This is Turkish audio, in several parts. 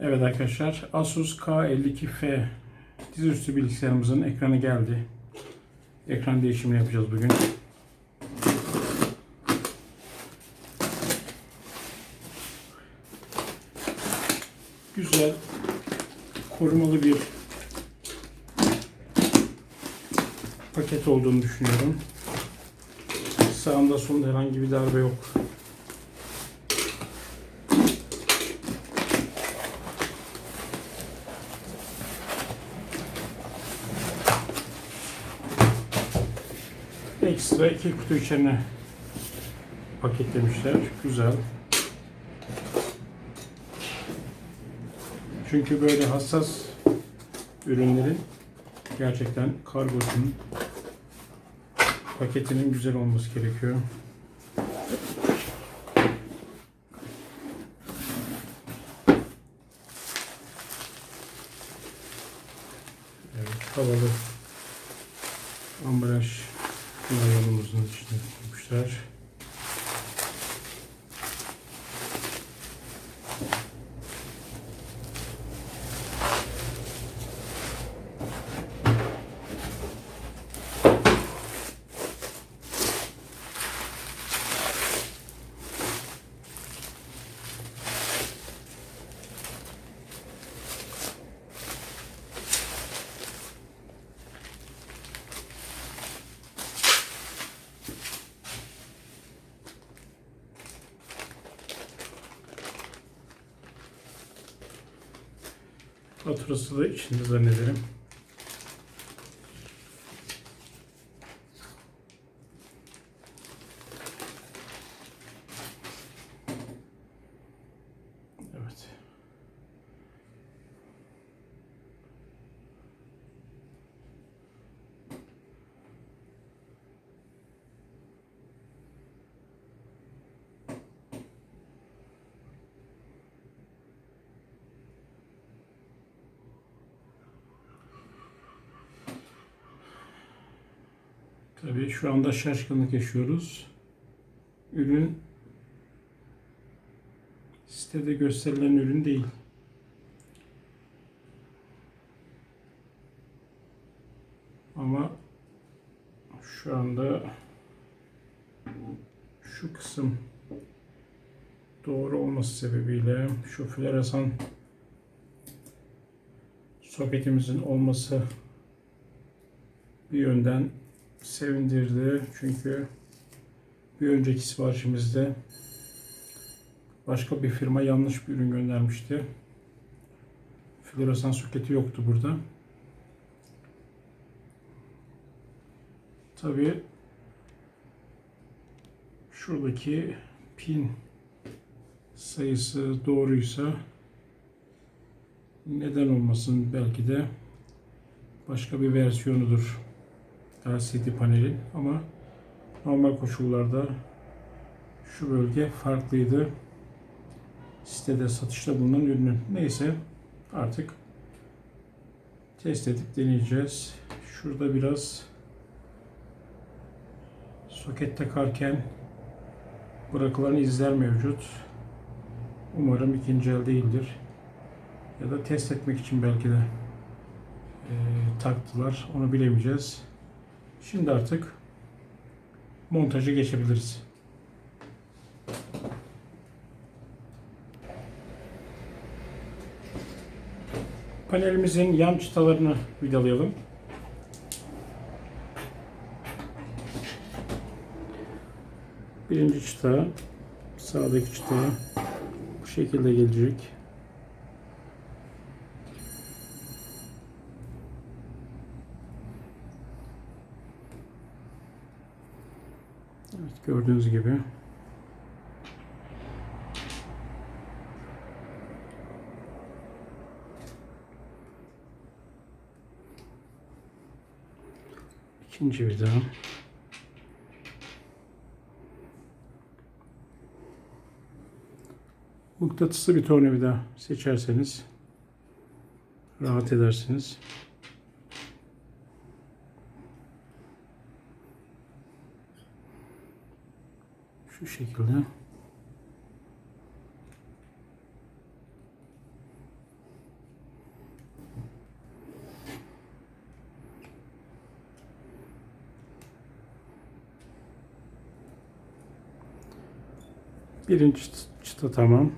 Evet arkadaşlar Asus K52F dizüstü bilgisayarımızın ekranı geldi. Ekran değişimini yapacağız bugün. Güzel korumalı bir paket olduğunu düşünüyorum. Sağında solunda herhangi bir darbe yok. Ekstra iki kutu içine paketlemişler. Güzel. Çünkü böyle hassas ürünlerin gerçekten kargosunun paketinin güzel olması gerekiyor. Faturası da içinde zannederim. Evet. Tabii şu anda şaşkınlık yaşıyoruz. Ürün sitede gösterilen ürün değil. Ama şu anda şu kısım doğru olması sebebiyle şu floresan soketimizin olması bir yönden sevindirdi. Çünkü bir önceki siparişimizde başka bir firma yanlış bir ürün göndermişti. Floresan soketi yoktu burada. Tabii şuradaki pin sayısı doğruysa neden olmasın belki de başka bir versiyonudur. LCD panelin ama normal koşullarda şu bölge farklıydı. Sitede satışta bulunan ürünün. Neyse artık test edip deneyeceğiz. Şurada biraz soket takarken bırakılan izler mevcut. Umarım ikinci el değildir. Ya da test etmek için belki de e, taktılar. Onu bilemeyeceğiz. Şimdi artık montaja geçebiliriz. Panelimizin yan çıtalarını vidalayalım. Birinci çıta, sağdaki çıta bu şekilde gelecek. Evet, gördüğünüz gibi ikinci vida mıknatıslı bir tornavida seçerseniz rahat edersiniz. şekilde. Birinci çıta tamam.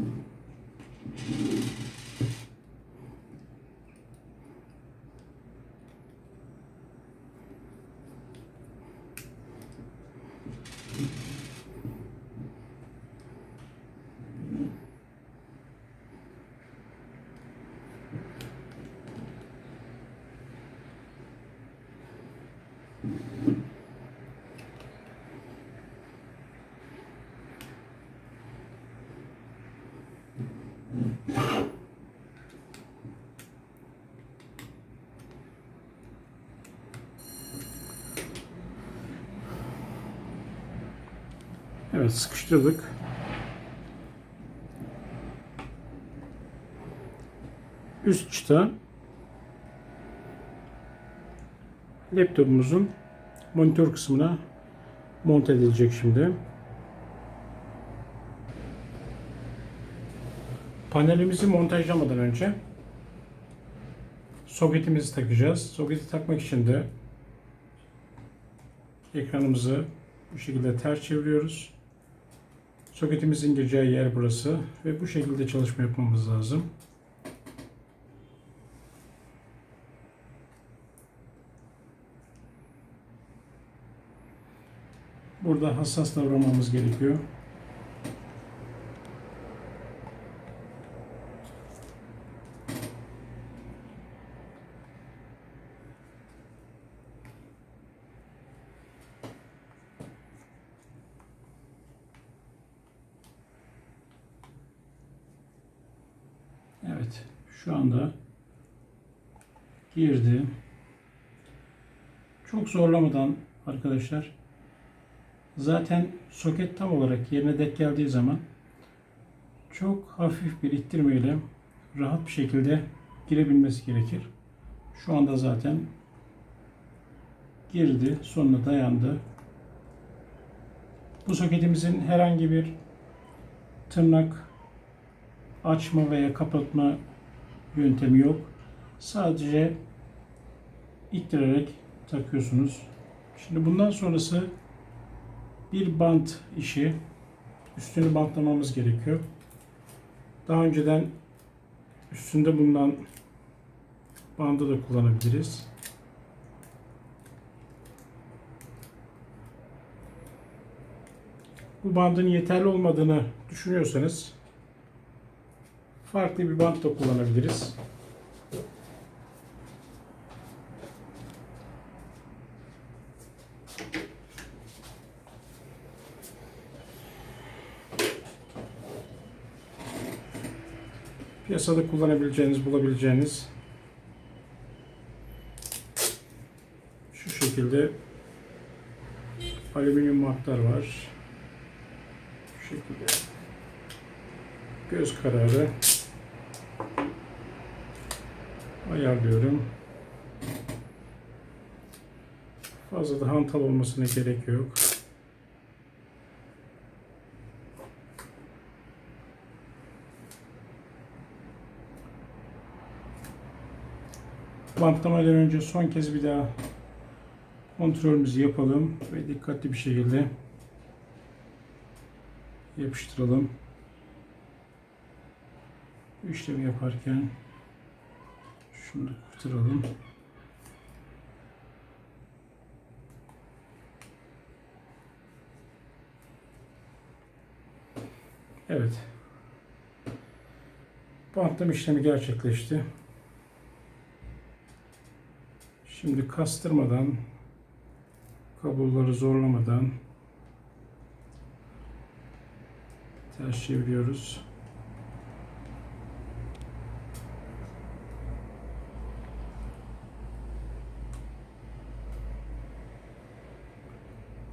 Amen. Evet sıkıştırdık. Üst çıta laptopumuzun monitör kısmına monte edilecek şimdi. Panelimizi montajlamadan önce soketimizi takacağız. Soketi takmak için de ekranımızı bu şekilde ters çeviriyoruz. Soketimizin gireceği yer burası ve bu şekilde çalışma yapmamız lazım. Burada hassas davranmamız gerekiyor. Evet, şu anda girdi. Çok zorlamadan arkadaşlar zaten soket tam olarak yerine denk geldiği zaman çok hafif bir ittirmeyle rahat bir şekilde girebilmesi gerekir. Şu anda zaten girdi, sonuna dayandı. Bu soketimizin herhangi bir tırnak açma veya kapatma yöntemi yok. Sadece ittirerek takıyorsunuz. Şimdi bundan sonrası bir bant işi. Üstünü bantlamamız gerekiyor. Daha önceden üstünde bulunan bandı da kullanabiliriz. Bu bandın yeterli olmadığını düşünüyorsanız farklı bir bant da kullanabiliriz. Piyasada kullanabileceğiniz, bulabileceğiniz şu şekilde alüminyum bantlar var. Şu şekilde göz kararı ayarlıyorum. Fazla da hantal olmasına gerek yok. Bantlamadan önce son kez bir daha kontrolümüzü yapalım ve dikkatli bir şekilde yapıştıralım. İşlemi yaparken şunu da kurtaralım. Evet. Bantlama işlemi gerçekleşti. Şimdi kastırmadan, kabloları zorlamadan ters çeviriyoruz.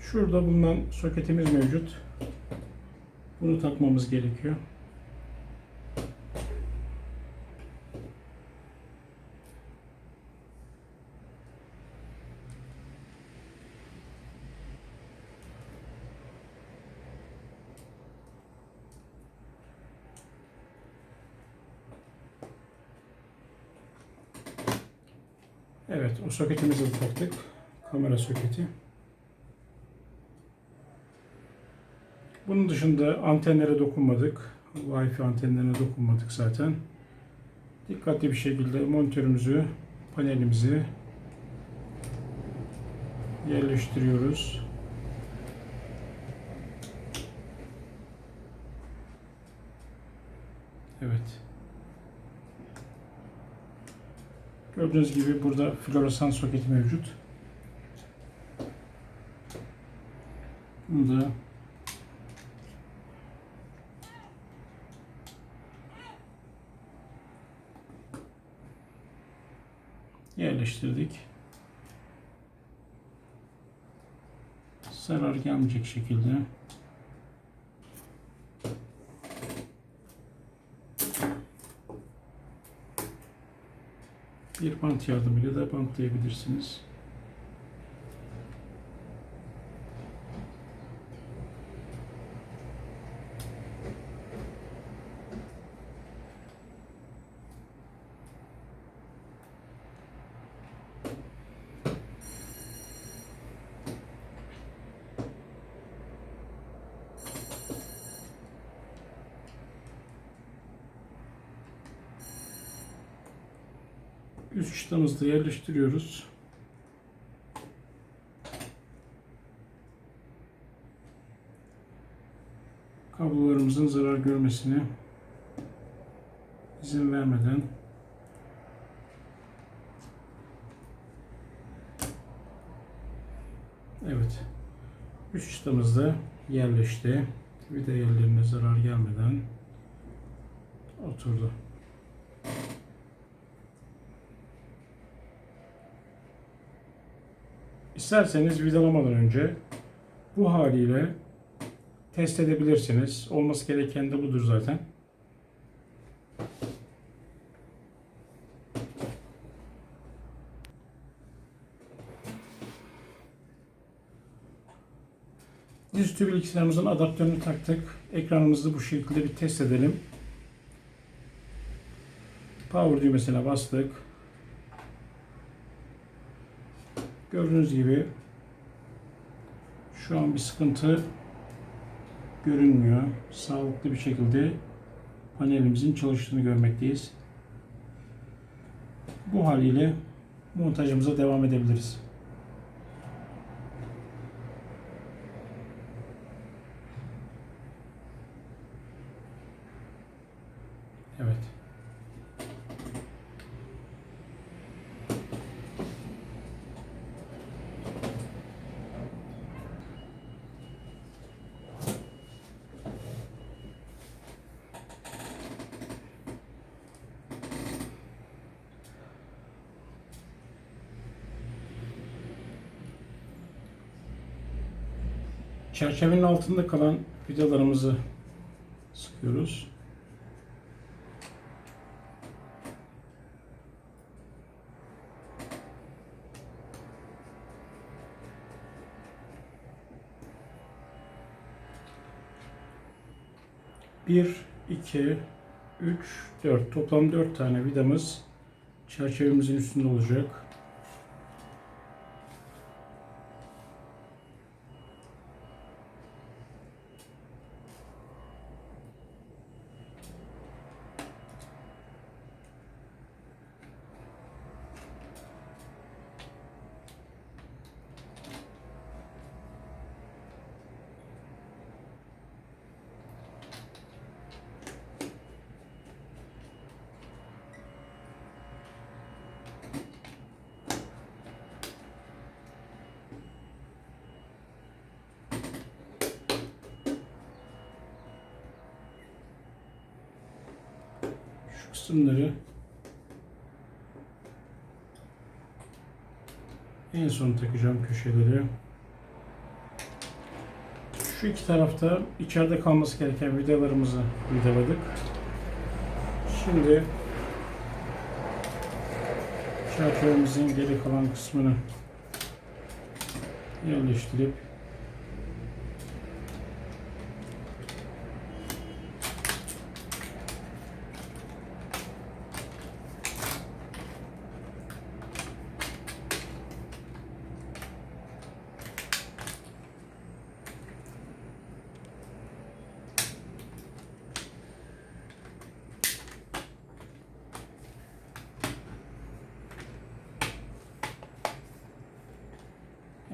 Şurada bulunan soketimiz mevcut. Bunu takmamız gerekiyor. Evet, o soketimizi de taktık. Kamera soketi. Bunun dışında antenlere dokunmadık. Wi-Fi antenlerine dokunmadık zaten. Dikkatli bir şekilde monitörümüzü, panelimizi yerleştiriyoruz. Evet. Gördüğünüz gibi burada floresan soketi mevcut. Bunu da yerleştirdik. Zarar gelmeyecek şekilde. Bir bant yardımıyla da bantlayabilirsiniz. Üst çıtamızı da yerleştiriyoruz. Kablolarımızın zarar görmesine izin vermeden Evet. Üst çıtamız da yerleşti. Vida yerlerine zarar gelmeden oturdu. İsterseniz vidalamadan önce bu haliyle test edebilirsiniz. Olması gereken de budur zaten. Dizüstü bilgisayarımızın adaptörünü taktık. Ekranımızı bu şekilde bir test edelim. Power düğmesine bastık. Gördüğünüz gibi şu an bir sıkıntı görünmüyor. Sağlıklı bir şekilde panelimizin çalıştığını görmekteyiz. Bu haliyle montajımıza devam edebiliriz. Evet. Çerçevenin altında kalan vidalarımızı sıkıyoruz. Bir, iki, üç, dört. Toplam dört tane vidamız çerçevemizin üstünde olacak. Şu kısımları en son takacağım köşeleri. Şu iki tarafta içeride kalması gereken vidalarımızı vidaladık. Şimdi çerçevemizin geri kalan kısmını yerleştirip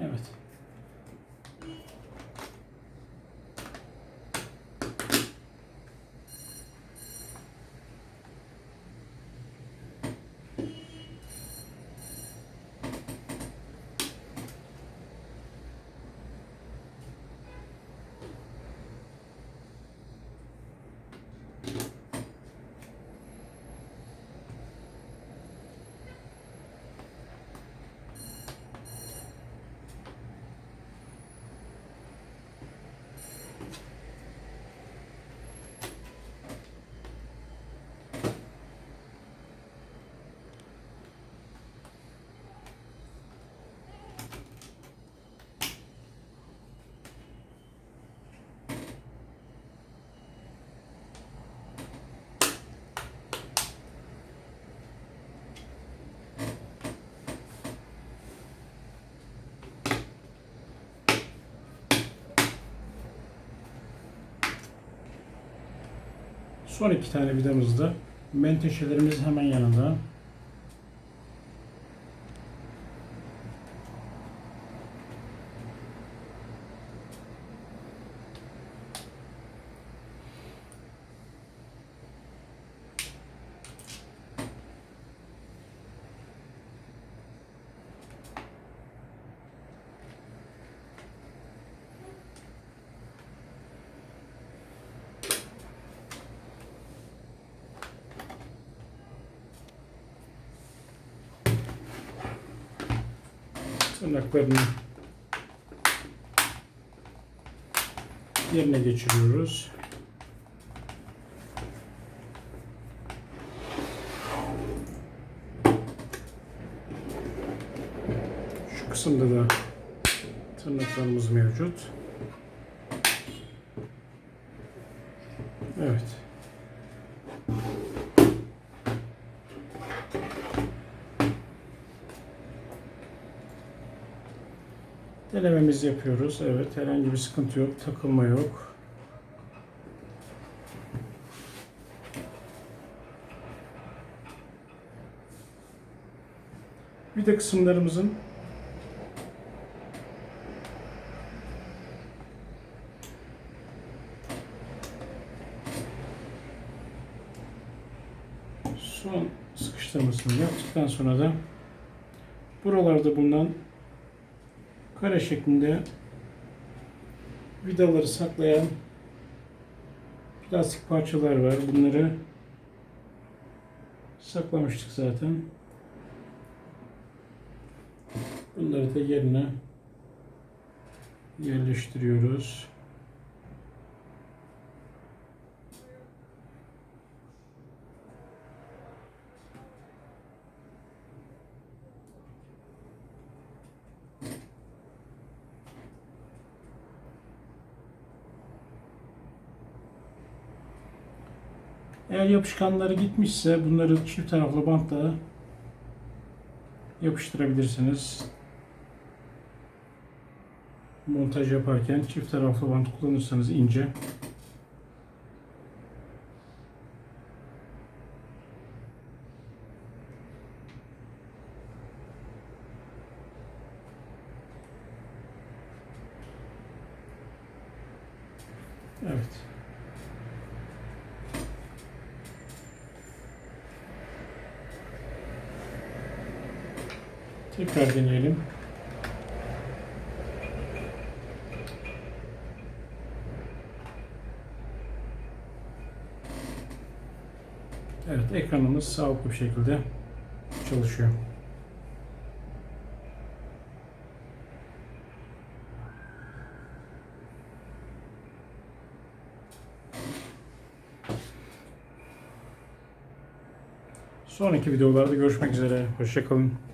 evet. Son iki tane vidamız da menteşelerimiz hemen yanında. Tırnaklarını yerine geçiriyoruz. Şu kısımda da tırnaklarımız mevcut. Evet. Denememizi yapıyoruz. Evet, herhangi bir sıkıntı yok, takılma yok. Vida kısımlarımızın son sıkıştırmasını yaptıktan sonra da buralarda bulunan kare şeklinde vidaları saklayan plastik parçalar var. Bunları saklamıştık zaten. Bunları da yerine yerleştiriyoruz. Eğer yapışkanları gitmişse bunları çift taraflı bantla yapıştırabilirsiniz. Montaj yaparken çift taraflı bant kullanırsanız ince Tekrar deneyelim. Evet ekranımız sağlıklı bir şekilde çalışıyor. Sonraki videolarda görüşmek üzere. Hoşçakalın.